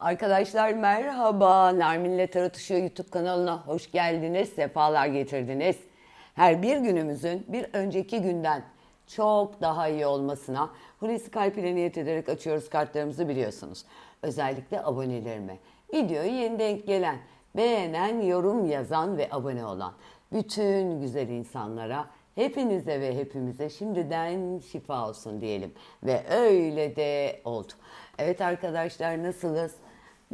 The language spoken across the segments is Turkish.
Arkadaşlar merhaba. Nermin'le Tarotuşuyor YouTube kanalına hoş geldiniz. Sefalar getirdiniz. Her bir günümüzün bir önceki günden çok daha iyi olmasına Hulusi Kalp ile niyet ederek açıyoruz kartlarımızı biliyorsunuz. Özellikle abonelerime. Videoyu yeni denk gelen, beğenen, yorum yazan ve abone olan bütün güzel insanlara hepinize ve hepimize şimdiden şifa olsun diyelim. Ve öyle de oldu. Evet arkadaşlar nasılız?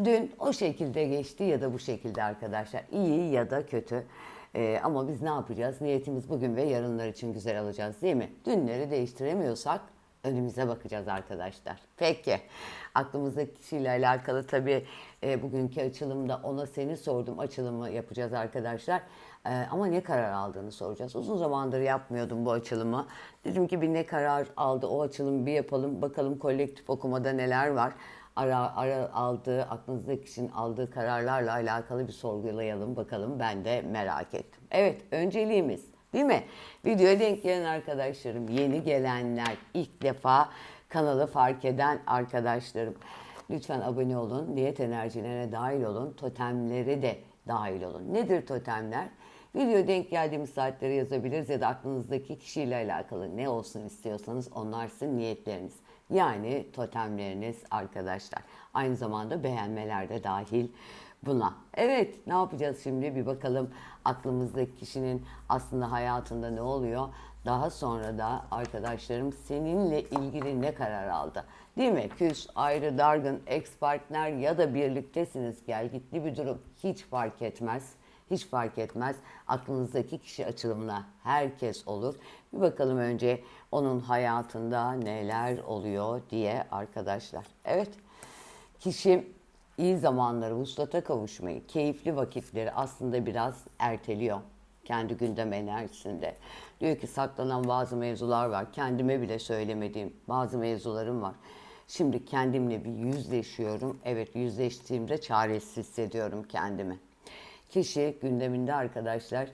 Dün o şekilde geçti ya da bu şekilde arkadaşlar. İyi ya da kötü. Ee, ama biz ne yapacağız? Niyetimiz bugün ve yarınlar için güzel alacağız değil mi? Dünleri değiştiremiyorsak önümüze bakacağız arkadaşlar. Peki. Aklımızdaki kişiyle alakalı tabii e, bugünkü açılımda ona seni sordum açılımı yapacağız arkadaşlar. E, ama ne karar aldığını soracağız. Uzun zamandır yapmıyordum bu açılımı. Dedim ki bir ne karar aldı o açılımı bir yapalım. Bakalım kolektif okumada neler var ara, ara aldığı, aklınızdaki kişinin aldığı kararlarla alakalı bir sorgulayalım bakalım. Ben de merak ettim. Evet, önceliğimiz değil mi? Videoya denk gelen arkadaşlarım, yeni gelenler, ilk defa kanalı fark eden arkadaşlarım. Lütfen abone olun, niyet enerjilerine dahil olun, totemlere de dahil olun. Nedir totemler? Video denk geldiğimiz saatleri yazabiliriz ya da aklınızdaki kişiyle alakalı ne olsun istiyorsanız onlar sizin niyetleriniz. Yani totemleriniz arkadaşlar. Aynı zamanda beğenmeler de dahil buna. Evet ne yapacağız şimdi bir bakalım aklımızdaki kişinin aslında hayatında ne oluyor? Daha sonra da arkadaşlarım seninle ilgili ne karar aldı? Değil mi? Küs, ayrı, dargın, ex partner ya da birliktesiniz gel gitli bir durum hiç fark etmez. Hiç fark etmez. Aklınızdaki kişi açılımına herkes olur. Bir bakalım önce onun hayatında neler oluyor diye arkadaşlar. Evet. Kişi iyi zamanları, vuslata kavuşmayı, keyifli vakitleri aslında biraz erteliyor kendi gündem enerjisinde. Diyor ki saklanan bazı mevzular var. Kendime bile söylemediğim bazı mevzularım var. Şimdi kendimle bir yüzleşiyorum. Evet yüzleştiğimde çaresiz hissediyorum kendimi. Kişi gündeminde arkadaşlar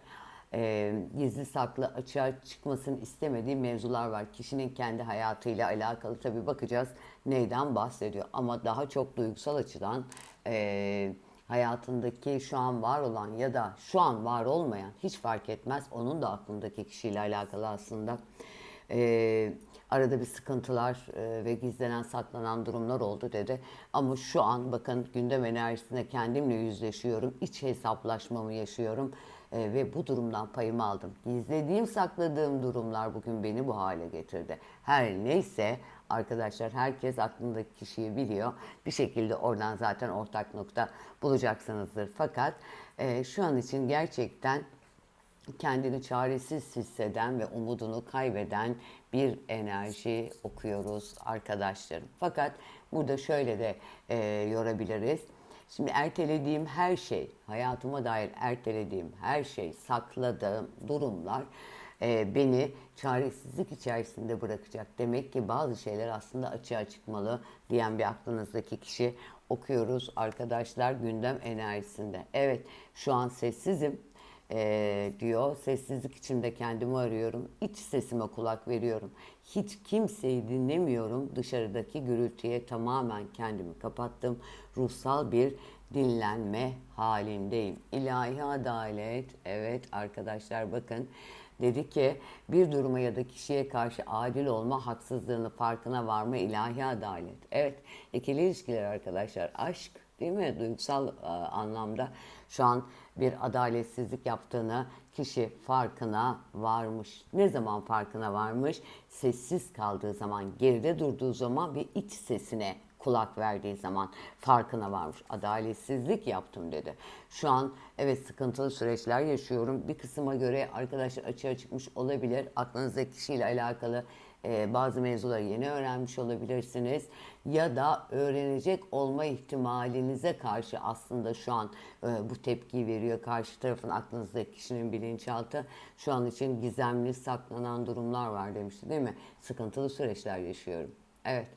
e, gizli saklı açığa çıkmasını istemediği mevzular var. Kişinin kendi hayatıyla alakalı tabii bakacağız neyden bahsediyor. Ama daha çok duygusal açıdan e, hayatındaki şu an var olan ya da şu an var olmayan hiç fark etmez. Onun da aklındaki kişiyle alakalı aslında. E, arada bir sıkıntılar e, ve gizlenen saklanan durumlar oldu dedi. Ama şu an bakın gündem enerjisine kendimle yüzleşiyorum. iç hesaplaşmamı yaşıyorum. E, ve bu durumdan payımı aldım. Gizlediğim, sakladığım durumlar bugün beni bu hale getirdi. Her neyse arkadaşlar herkes aklındaki kişiyi biliyor. Bir şekilde oradan zaten ortak nokta bulacaksınızdır. Fakat e, şu an için gerçekten kendini çaresiz hisseden ve umudunu kaybeden bir enerji okuyoruz arkadaşlarım. Fakat burada şöyle de e, yorabiliriz. Şimdi ertelediğim her şey, hayatıma dair ertelediğim her şey, sakladığım durumlar e, beni çaresizlik içerisinde bırakacak. Demek ki bazı şeyler aslında açığa çıkmalı diyen bir aklınızdaki kişi okuyoruz arkadaşlar gündem enerjisinde. Evet şu an sessizim e, diyor. Sessizlik içinde kendimi arıyorum. İç sesime kulak veriyorum. Hiç kimseyi dinlemiyorum. Dışarıdaki gürültüye tamamen kendimi kapattım. Ruhsal bir dinlenme halindeyim. İlahi adalet. Evet arkadaşlar bakın. Dedi ki bir duruma ya da kişiye karşı adil olma, haksızlığını farkına varma ilahi adalet. Evet ikili ilişkiler arkadaşlar aşk değil mi? Duygusal e, anlamda şu an bir adaletsizlik yaptığını kişi farkına varmış. Ne zaman farkına varmış? Sessiz kaldığı zaman, geride durduğu zaman ve iç sesine kulak verdiği zaman farkına varmış. Adaletsizlik yaptım dedi. Şu an evet sıkıntılı süreçler yaşıyorum. Bir kısma göre arkadaşlar açığa çıkmış olabilir. Aklınızdaki kişiyle alakalı e, bazı mevzuları yeni öğrenmiş olabilirsiniz. Ya da öğrenecek olma ihtimalinize karşı aslında şu an e, bu tepkiyi veriyor. Karşı tarafın aklınızdaki kişinin bilinçaltı şu an için gizemli saklanan durumlar var demişti değil mi? Sıkıntılı süreçler yaşıyorum. Evet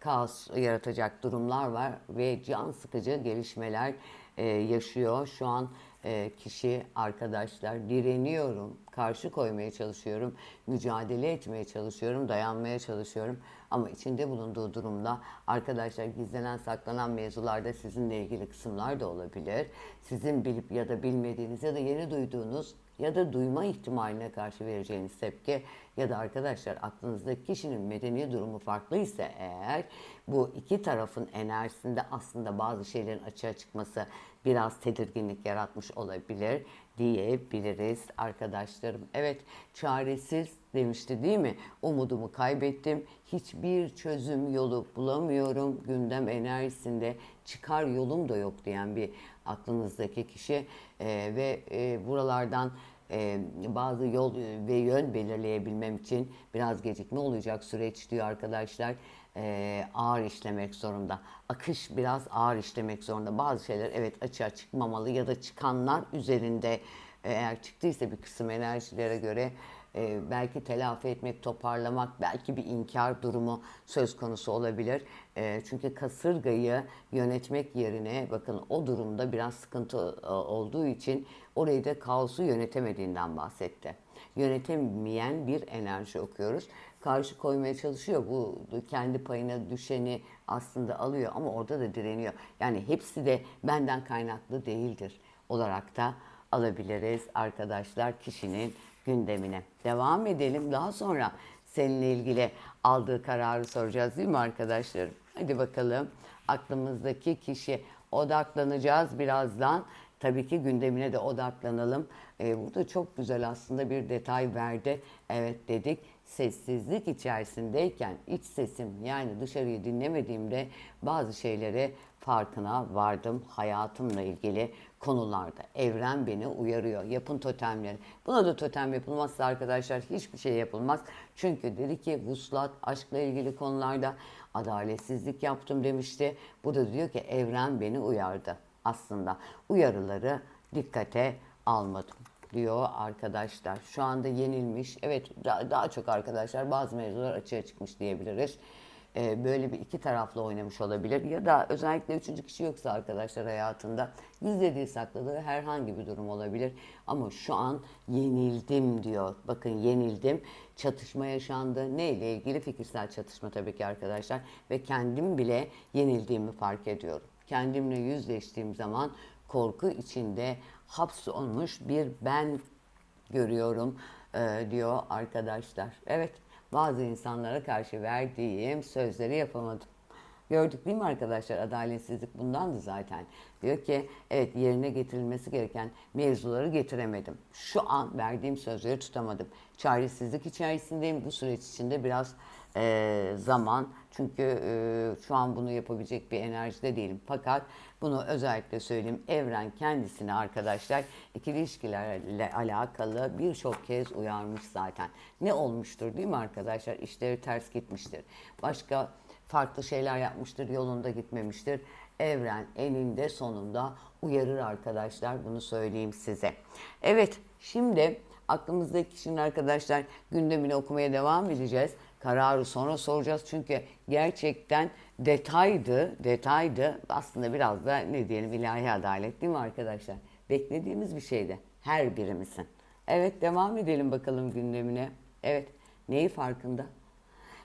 kaos yaratacak durumlar var ve can sıkıcı gelişmeler e, yaşıyor. Şu an e, kişi arkadaşlar direniyorum, karşı koymaya çalışıyorum, mücadele etmeye çalışıyorum, dayanmaya çalışıyorum. Ama içinde bulunduğu durumda arkadaşlar gizlenen saklanan mevzularda sizinle ilgili kısımlar da olabilir. Sizin bilip ya da bilmediğiniz ya da yeni duyduğunuz ya da duyma ihtimaline karşı vereceğiniz tepki ya da arkadaşlar aklınızdaki kişinin medeni durumu farklıysa eğer bu iki tarafın enerjisinde aslında bazı şeylerin açığa çıkması biraz tedirginlik yaratmış olabilir diyebiliriz arkadaşlarım. Evet çaresiz demişti değil mi? Umudumu kaybettim. Hiçbir çözüm yolu bulamıyorum. Gündem enerjisinde çıkar yolum da yok diyen bir aklınızdaki kişi Ee, ve e, buralardan e, bazı yol ve yön belirleyebilmem için biraz gecikme olacak süreç diyor arkadaşlar. E, ağır işlemek zorunda. Akış biraz ağır işlemek zorunda. Bazı şeyler evet açığa çıkmamalı ya da çıkanlar üzerinde eğer çıktıysa bir kısım enerjilere göre e, belki telafi etmek, toparlamak, belki bir inkar durumu söz konusu olabilir. E, çünkü kasırgayı yönetmek yerine bakın o durumda biraz sıkıntı e, olduğu için orayı da kaosu yönetemediğinden bahsetti. Yönetemeyen bir enerji okuyoruz. Karşı koymaya çalışıyor. Bu kendi payına düşeni aslında alıyor ama orada da direniyor. Yani hepsi de benden kaynaklı değildir olarak da alabiliriz arkadaşlar kişinin gündemine. Devam edelim. Daha sonra seninle ilgili aldığı kararı soracağız değil mi arkadaşlarım? Hadi bakalım aklımızdaki kişi odaklanacağız birazdan. Tabii ki gündemine de odaklanalım. Ee, burada çok güzel aslında bir detay verdi. Evet dedik sessizlik içerisindeyken iç sesim yani dışarıyı dinlemediğimde bazı şeylere farkına vardım hayatımla ilgili konularda. Evren beni uyarıyor. Yapın totemleri. Buna da totem yapılmazsa arkadaşlar hiçbir şey yapılmaz. Çünkü dedi ki vuslat, aşkla ilgili konularda adaletsizlik yaptım demişti. Bu da diyor ki evren beni uyardı. Aslında uyarıları dikkate almadım diyor arkadaşlar. Şu anda yenilmiş. Evet daha, çok arkadaşlar bazı mevzular açığa çıkmış diyebiliriz. Ee, böyle bir iki taraflı oynamış olabilir. Ya da özellikle üçüncü kişi yoksa arkadaşlar hayatında gizlediği sakladığı herhangi bir durum olabilir. Ama şu an yenildim diyor. Bakın yenildim. Çatışma yaşandı. Ne ile ilgili? Fikirsel çatışma tabii ki arkadaşlar. Ve kendim bile yenildiğimi fark ediyorum. Kendimle yüzleştiğim zaman korku içinde hapsolmuş bir ben görüyorum e, diyor arkadaşlar. Evet bazı insanlara karşı verdiğim sözleri yapamadım. Gördük değil mi arkadaşlar? Adaletsizlik bundandı zaten. Diyor ki evet yerine getirilmesi gereken mevzuları getiremedim. Şu an verdiğim sözleri tutamadım. Çaresizlik içerisindeyim. Bu süreç içinde biraz e, zaman. Çünkü e, şu an bunu yapabilecek bir enerjide değilim. Fakat bunu özellikle söyleyeyim. Evren kendisini arkadaşlar ikili ilişkilerle alakalı birçok kez uyarmış zaten. Ne olmuştur değil mi arkadaşlar? İşleri ters gitmiştir. Başka farklı şeyler yapmıştır, yolunda gitmemiştir. Evren eninde sonunda uyarır arkadaşlar. Bunu söyleyeyim size. Evet, şimdi aklımızdaki kişinin arkadaşlar gündemini okumaya devam edeceğiz. Kararı sonra soracağız çünkü gerçekten detaydı, detaydı. Aslında biraz da ne diyelim ilahi adalet değil mi arkadaşlar? Beklediğimiz bir şeydi her birimizin. Evet devam edelim bakalım gündemine. Evet neyi farkında?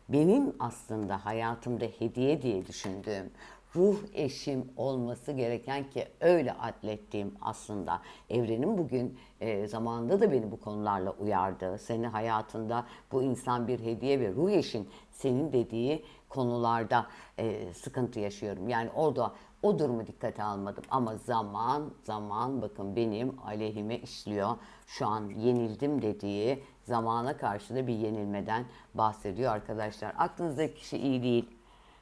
Benim aslında hayatımda hediye diye düşündüğüm ruh eşim olması gereken ki öyle adlettiğim aslında evrenin bugün e, zamanında da beni bu konularla uyardı. Senin hayatında bu insan bir hediye ve ruh eşin senin dediği konularda e, sıkıntı yaşıyorum. Yani orada o durumu dikkate almadım ama zaman zaman bakın benim aleyhime işliyor. Şu an yenildim dediği zamana karşı da bir yenilmeden bahsediyor arkadaşlar. Aklınızdaki kişi iyi değil.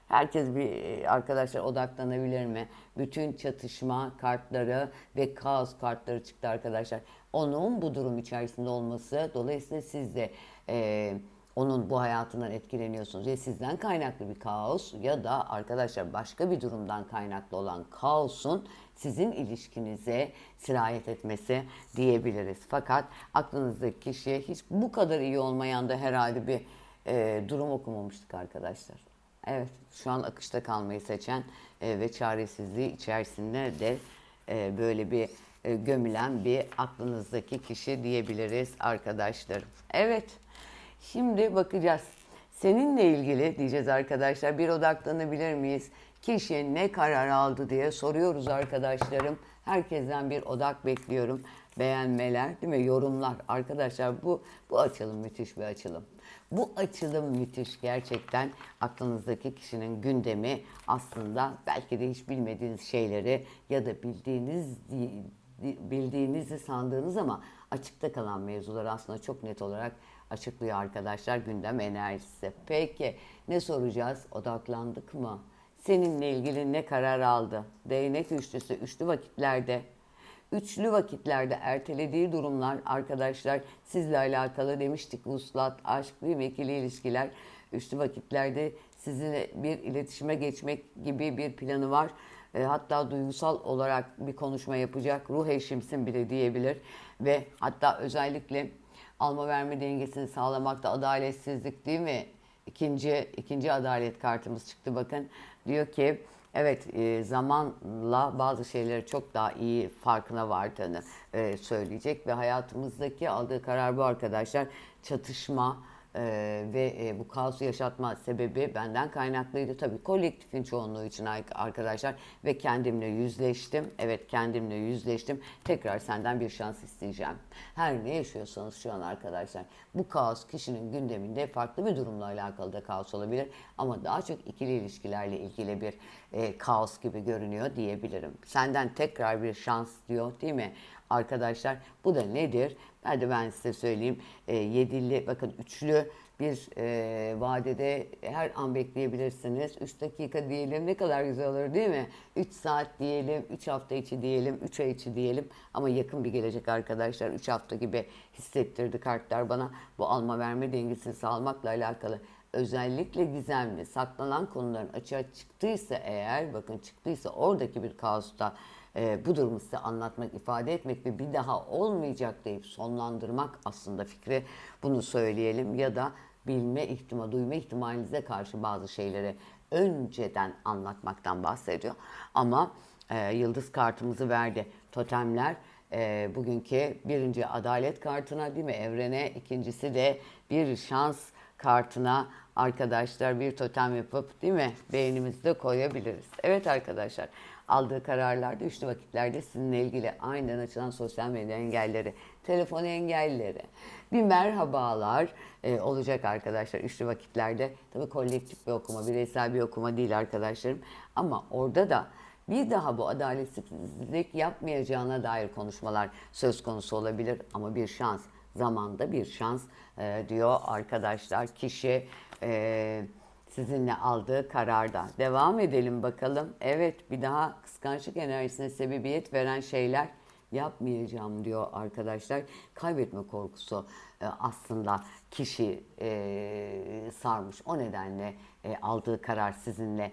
Herkes bir e, arkadaşlar odaklanabilir mi? Bütün çatışma kartları ve kaos kartları çıktı arkadaşlar. Onun bu durum içerisinde olması dolayısıyla siz de e, onun bu hayatından etkileniyorsunuz ve sizden kaynaklı bir kaos ya da arkadaşlar başka bir durumdan kaynaklı olan kaosun sizin ilişkinize sirayet etmesi diyebiliriz. Fakat aklınızdaki kişiye hiç bu kadar iyi olmayan da herhalde bir e, durum okumamıştık arkadaşlar. Evet, şu an akışta kalmayı seçen e, ve çaresizliği içerisinde de e, böyle bir e, gömülen bir aklınızdaki kişi diyebiliriz arkadaşlarım. Evet. Şimdi bakacağız. Seninle ilgili diyeceğiz arkadaşlar. Bir odaklanabilir miyiz? Kişi ne karar aldı diye soruyoruz arkadaşlarım. Herkesten bir odak bekliyorum. Beğenmeler, değil mi? Yorumlar. Arkadaşlar bu bu açılım müthiş bir açılım. Bu açılım müthiş gerçekten aklınızdaki kişinin gündemi aslında belki de hiç bilmediğiniz şeyleri ya da bildiğiniz bildiğinizi sandığınız ama açıkta kalan mevzuları aslında çok net olarak açıklıyor arkadaşlar gündem enerjisi. Peki ne soracağız? Odaklandık mı? Seninle ilgili ne karar aldı? Değnek üçlüsü üçlü vakitlerde Üçlü vakitlerde ertelediği durumlar arkadaşlar sizle alakalı demiştik. Vuslat, aşk ve ikili ilişkiler. Üçlü vakitlerde sizinle bir iletişime geçmek gibi bir planı var. E, hatta duygusal olarak bir konuşma yapacak. Ruh eşimsin bile diyebilir. Ve hatta özellikle alma verme dengesini sağlamakta adaletsizlik değil mi? İkinci, ikinci adalet kartımız çıktı bakın. Diyor ki evet e, zamanla bazı şeyleri çok daha iyi farkına vardığını e, söyleyecek ve hayatımızdaki aldığı karar bu arkadaşlar. Çatışma, ee, ve e, bu kaosu yaşatma sebebi benden kaynaklıydı. Tabii kolektifin çoğunluğu için arkadaşlar ve kendimle yüzleştim. Evet kendimle yüzleştim. Tekrar senden bir şans isteyeceğim. Her ne yaşıyorsanız şu an arkadaşlar bu kaos kişinin gündeminde farklı bir durumla alakalı da kaos olabilir. Ama daha çok ikili ilişkilerle ilgili bir e, kaos gibi görünüyor diyebilirim. Senden tekrar bir şans diyor değil mi? Arkadaşlar bu da nedir? Hadi ben size söyleyeyim. E, yedili bakın üçlü bir e, vadede her an bekleyebilirsiniz. 3 dakika diyelim ne kadar güzel olur değil mi? 3 saat diyelim, 3 hafta içi diyelim, 3 ay içi diyelim. Ama yakın bir gelecek arkadaşlar. 3 hafta gibi hissettirdi kartlar bana. Bu alma verme dengesini sağlamakla alakalı özellikle gizemli, saklanan konuların açığa çıktıysa eğer, bakın çıktıysa oradaki bir kaosta e, bu durumu size anlatmak, ifade etmek ve bir daha olmayacak deyip sonlandırmak aslında fikri bunu söyleyelim ya da bilme ihtimali, duyma ihtimalinize karşı bazı şeyleri önceden anlatmaktan bahsediyor. Ama e, yıldız kartımızı verdi. Totemler e, bugünkü birinci adalet kartına değil mi? Evrene, ikincisi de bir şans kartına arkadaşlar bir totem yapıp değil mi beynimizde koyabiliriz. Evet arkadaşlar aldığı kararlarda üçlü vakitlerde sizinle ilgili aniden açılan sosyal medya engelleri, telefon engelleri, bir merhabalar e, olacak arkadaşlar üçlü vakitlerde. Tabii kolektif bir okuma, bireysel bir okuma değil arkadaşlarım. Ama orada da bir daha bu adaletsizlik yapmayacağına dair konuşmalar söz konusu olabilir ama bir şans, zamanda bir şans e, diyor arkadaşlar. Kişi e, sizinle aldığı kararda. Devam edelim bakalım. Evet bir daha kıskançlık enerjisine sebebiyet veren şeyler yapmayacağım diyor arkadaşlar. Kaybetme korkusu e, aslında kişi e, sarmış. O nedenle e, aldığı karar sizinle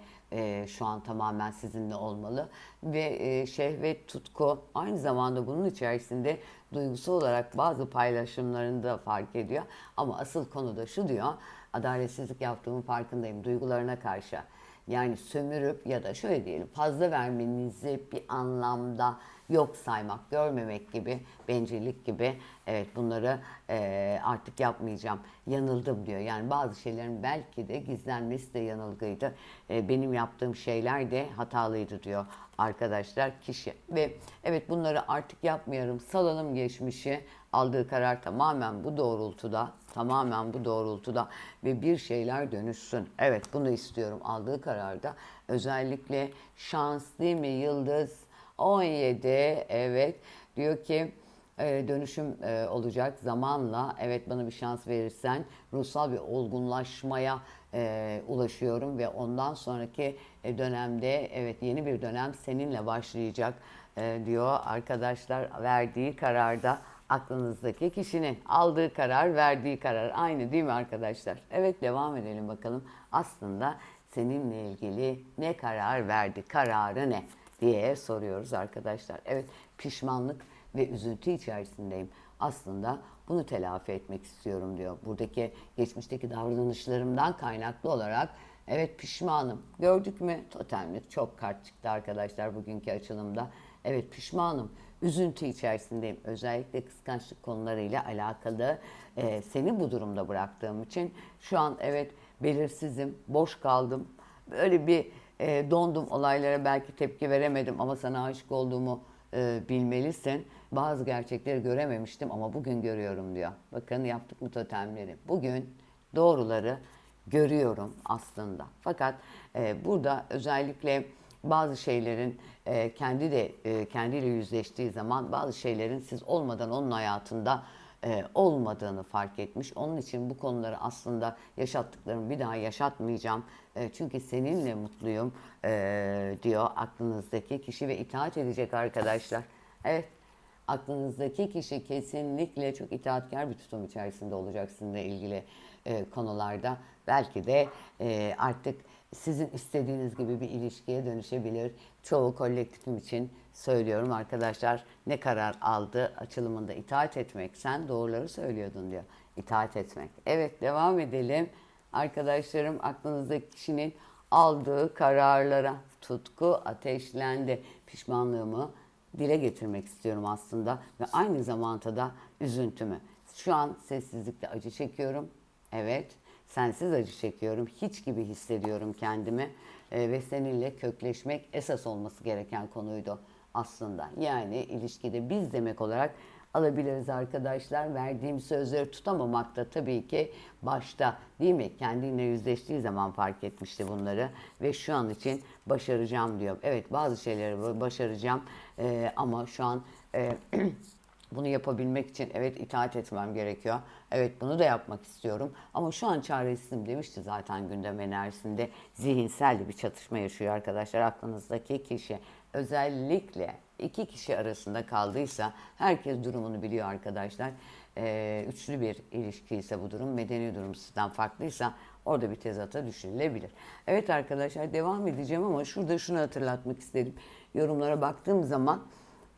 şu an tamamen sizinle olmalı. Ve şehvet, tutku aynı zamanda bunun içerisinde duygusal olarak bazı paylaşımlarını da fark ediyor. Ama asıl konu da şu diyor adaletsizlik yaptığımın farkındayım duygularına karşı. Yani sömürüp ya da şöyle diyelim fazla vermenizi bir anlamda yok saymak, görmemek gibi, bencillik gibi evet bunları e, artık yapmayacağım. Yanıldım diyor. Yani bazı şeylerin belki de gizlenmesi de yanılgıydı. E, benim yaptığım şeyler de hatalıydı diyor arkadaşlar kişi. Ve evet bunları artık yapmıyorum. Salalım geçmişi. Aldığı karar tamamen bu doğrultuda. Tamamen bu doğrultuda ve bir şeyler dönüşsün. Evet bunu istiyorum aldığı kararda. Özellikle şans değil mi Yıldız? 17 evet. Diyor ki e, dönüşüm e, olacak zamanla evet bana bir şans verirsen ruhsal bir olgunlaşmaya e, ulaşıyorum ve ondan sonraki dönemde evet yeni bir dönem seninle başlayacak diyor. Arkadaşlar verdiği kararda aklınızdaki kişinin aldığı karar verdiği karar. Aynı değil mi arkadaşlar? Evet devam edelim bakalım. Aslında seninle ilgili ne karar verdi? Kararı ne? Diye soruyoruz arkadaşlar. Evet pişmanlık ve üzüntü içerisindeyim. Aslında bunu telafi etmek istiyorum diyor. Buradaki geçmişteki davranışlarımdan kaynaklı olarak Evet pişmanım. Gördük mü? Totemlik çok kart çıktı arkadaşlar bugünkü açılımda. Evet pişmanım. Üzüntü içerisindeyim. Özellikle kıskançlık konularıyla alakalı e, seni bu durumda bıraktığım için şu an evet belirsizim, boş kaldım. Böyle bir e, dondum olaylara belki tepki veremedim ama sana aşık olduğumu e, bilmelisin. Bazı gerçekleri görememiştim ama bugün görüyorum diyor. Bakın yaptık mı totemleri. Bugün doğruları görüyorum aslında. Fakat e, burada özellikle bazı şeylerin e, kendi de e, kendiyle yüzleştiği zaman bazı şeylerin siz olmadan onun hayatında e, olmadığını fark etmiş. Onun için bu konuları aslında yaşattıklarımı bir daha yaşatmayacağım. E, çünkü seninle mutluyum e, diyor aklınızdaki kişi ve itaat edecek arkadaşlar. Evet aklınızdaki kişi kesinlikle çok itaatkar bir tutum içerisinde olacak sizinle ilgili konularda. Belki de artık sizin istediğiniz gibi bir ilişkiye dönüşebilir. Çoğu kolektifim için söylüyorum arkadaşlar ne karar aldı açılımında itaat etmek. Sen doğruları söylüyordun diyor. İtaat etmek. Evet devam edelim. Arkadaşlarım aklınızdaki kişinin aldığı kararlara tutku ateşlendi. Pişmanlığımı dile getirmek istiyorum aslında ve aynı zamanda da üzüntümü. Şu an sessizlikte acı çekiyorum. Evet, sensiz acı çekiyorum. Hiç gibi hissediyorum kendimi. Ve seninle kökleşmek esas olması gereken konuydu aslında. Yani ilişkide biz demek olarak alabiliriz arkadaşlar. Verdiğim sözleri tutamamak da tabii ki başta değil mi? Kendinle yüzleştiği zaman fark etmişti bunları ve şu an için başaracağım diyor. Evet bazı şeyleri başaracağım ee, ama şu an e, bunu yapabilmek için evet itaat etmem gerekiyor. Evet bunu da yapmak istiyorum. Ama şu an çaresizim demişti zaten gündem enerjisinde. Zihinsel bir çatışma yaşıyor arkadaşlar aklınızdaki kişi. Özellikle iki kişi arasında kaldıysa herkes durumunu biliyor arkadaşlar. Ee, üçlü bir ilişki ise bu durum medeni durum sizden farklıysa orada bir tezata düşünülebilir. Evet arkadaşlar devam edeceğim ama şurada şunu hatırlatmak istedim. Yorumlara baktığım zaman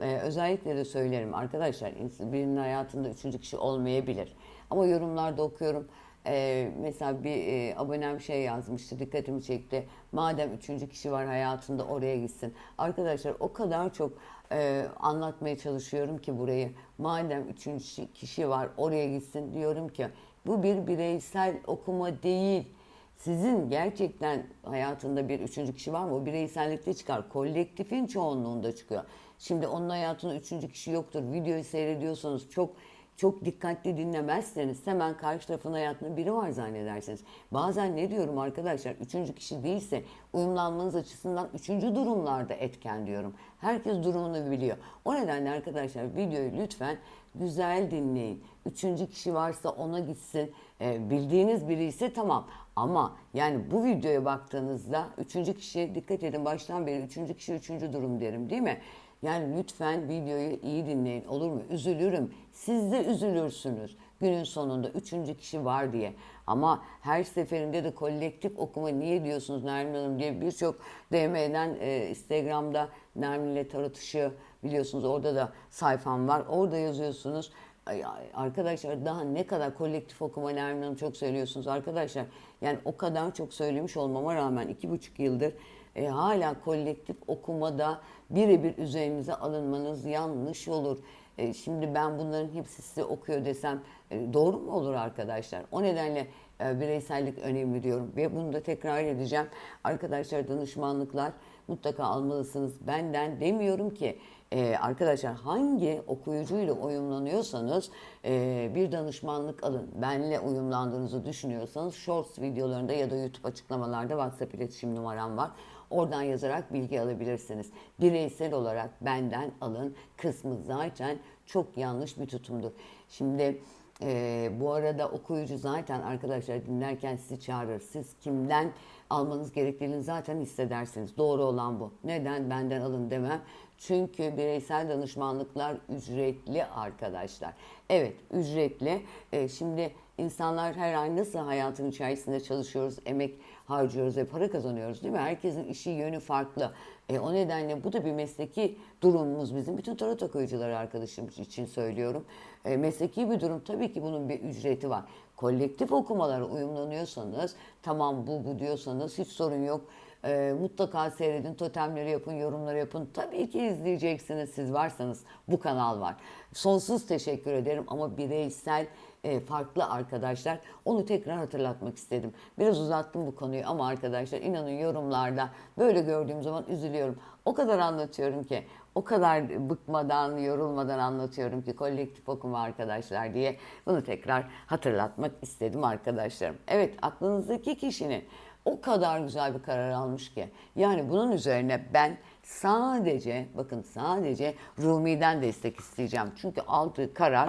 ee, özellikle de söylerim arkadaşlar birinin hayatında üçüncü kişi olmayabilir. Ama yorumlarda okuyorum. Ee, mesela bir e, abonem şey yazmıştı dikkatimi çekti. Madem üçüncü kişi var hayatında oraya gitsin. Arkadaşlar o kadar çok e, anlatmaya çalışıyorum ki burayı. Madem üçüncü kişi var oraya gitsin diyorum ki bu bir bireysel okuma değil. Sizin gerçekten hayatında bir üçüncü kişi var mı? O bireysellikte çıkar. Kolektifin çoğunluğunda çıkıyor. Şimdi onun hayatında üçüncü kişi yoktur. Videoyu seyrediyorsanız çok çok dikkatli dinlemezseniz hemen karşı tarafın hayatında biri var zannedersiniz. Bazen ne diyorum arkadaşlar üçüncü kişi değilse uyumlanmanız açısından üçüncü durumlarda etken diyorum. Herkes durumunu biliyor. O nedenle arkadaşlar videoyu lütfen güzel dinleyin. Üçüncü kişi varsa ona gitsin. Ee, bildiğiniz biri ise tamam. Ama yani bu videoya baktığınızda üçüncü kişi dikkat edin baştan beri üçüncü kişi üçüncü durum derim değil mi? Yani lütfen videoyu iyi dinleyin olur mu? Üzülürüm. Siz de üzülürsünüz günün sonunda üçüncü kişi var diye. Ama her seferinde de kolektif okuma niye diyorsunuz Nermin Hanım diye birçok DM'den e, Instagram'da Nermin ile tartışıyor biliyorsunuz orada da sayfam var. Orada yazıyorsunuz. Ay, Arkadaşlar daha ne kadar kolektif okuma Nermin Hanım çok söylüyorsunuz arkadaşlar. Yani o kadar çok söylemiş olmama rağmen iki buçuk yıldır e, hala kolektif okumada birebir üzerinize alınmanız yanlış olur. E, şimdi ben bunların hepsi size okuyor desem e, doğru mu olur arkadaşlar? O nedenle e, bireysellik önemli diyorum ve bunu da tekrar edeceğim. Arkadaşlar danışmanlıklar mutlaka almalısınız. Benden demiyorum ki ee, arkadaşlar hangi okuyucuyla uyumlanıyorsanız e, bir danışmanlık alın. Benle uyumlandığınızı düşünüyorsanız Shorts videolarında ya da YouTube açıklamalarda WhatsApp iletişim numaram var. Oradan yazarak bilgi alabilirsiniz. Bireysel olarak benden alın kısmı zaten çok yanlış bir tutumdur. Şimdi e, bu arada okuyucu zaten arkadaşlar dinlerken sizi çağırır. Siz kimden almanız gerektiğini zaten hissedersiniz. Doğru olan bu. Neden benden alın demem. Çünkü bireysel danışmanlıklar ücretli arkadaşlar. Evet ücretli. E, şimdi insanlar her ay nasıl hayatın içerisinde çalışıyoruz, emek harcıyoruz ve para kazanıyoruz değil mi? Herkesin işi yönü farklı. E, o nedenle bu da bir mesleki durumumuz bizim. Bütün tarot okuyucuları arkadaşım için söylüyorum. E, mesleki bir durum tabii ki bunun bir ücreti var. Kolektif okumalara uyumlanıyorsanız tamam bu bu diyorsanız hiç sorun yok. E, mutlaka seyredin, totemleri yapın, yorumları yapın. Tabii ki izleyeceksiniz siz varsanız bu kanal var. Sonsuz teşekkür ederim ama bireysel e, farklı arkadaşlar onu tekrar hatırlatmak istedim. Biraz uzattım bu konuyu ama arkadaşlar inanın yorumlarda böyle gördüğüm zaman üzülüyorum. O kadar anlatıyorum ki o kadar bıkmadan, yorulmadan anlatıyorum ki kolektif okuma arkadaşlar diye bunu tekrar hatırlatmak istedim arkadaşlarım. Evet aklınızdaki kişinin o kadar güzel bir karar almış ki. Yani bunun üzerine ben sadece bakın sadece Rumi'den destek isteyeceğim. Çünkü aldığı karar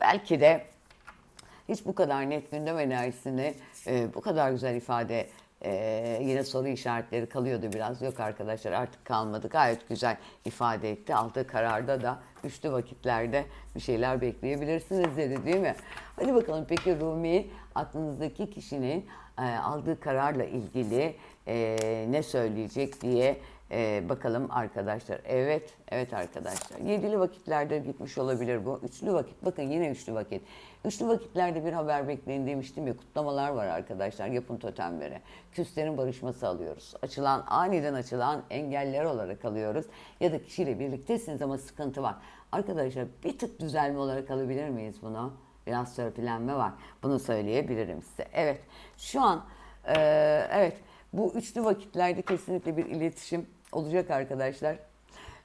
belki de hiç bu kadar net gündem enerjisini e, bu kadar güzel ifade e, yine soru işaretleri kalıyordu biraz. Yok arkadaşlar artık kalmadı. Gayet güzel ifade etti. Aldığı kararda da üçlü vakitlerde bir şeyler bekleyebilirsiniz dedi değil mi? Hadi bakalım peki Rumi aklınızdaki kişinin e, aldığı kararla ilgili e, ne söyleyecek diye e, bakalım arkadaşlar. Evet, evet arkadaşlar. Yedili vakitlerde gitmiş olabilir bu. Üçlü vakit, bakın yine üçlü vakit. Üçlü vakitlerde bir haber bekleyin demiştim ya. Kutlamalar var arkadaşlar. Yapın totemleri. Küslerin barışması alıyoruz. Açılan, aniden açılan engeller olarak alıyoruz. Ya da kişiyle birliktesiniz ama sıkıntı var. Arkadaşlar bir tık düzelme olarak alabilir miyiz bunu? Biraz törpülenme var. Bunu söyleyebilirim size. Evet, şu an, e, evet bu üçlü vakitlerde kesinlikle bir iletişim olacak arkadaşlar.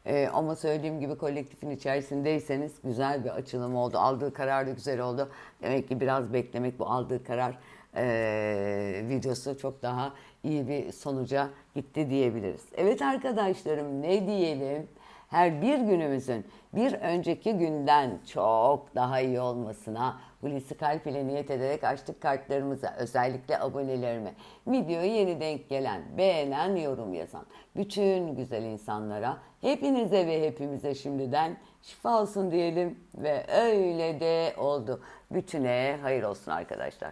Ee, ama söylediğim gibi kolektifin içerisindeyseniz güzel bir açılım oldu. Aldığı karar da güzel oldu. Demek ki biraz beklemek bu aldığı karar ee, videosu çok daha iyi bir sonuca gitti diyebiliriz. Evet arkadaşlarım ne diyelim? Her bir günümüzün bir önceki günden çok daha iyi olmasına Hulusi Kalp ile niyet ederek açtık kartlarımıza. Özellikle abonelerime, videoyu yeni denk gelen, beğenen, yorum yazan bütün güzel insanlara, hepinize ve hepimize şimdiden şifa olsun diyelim ve öyle de oldu. Bütüne hayır olsun arkadaşlar.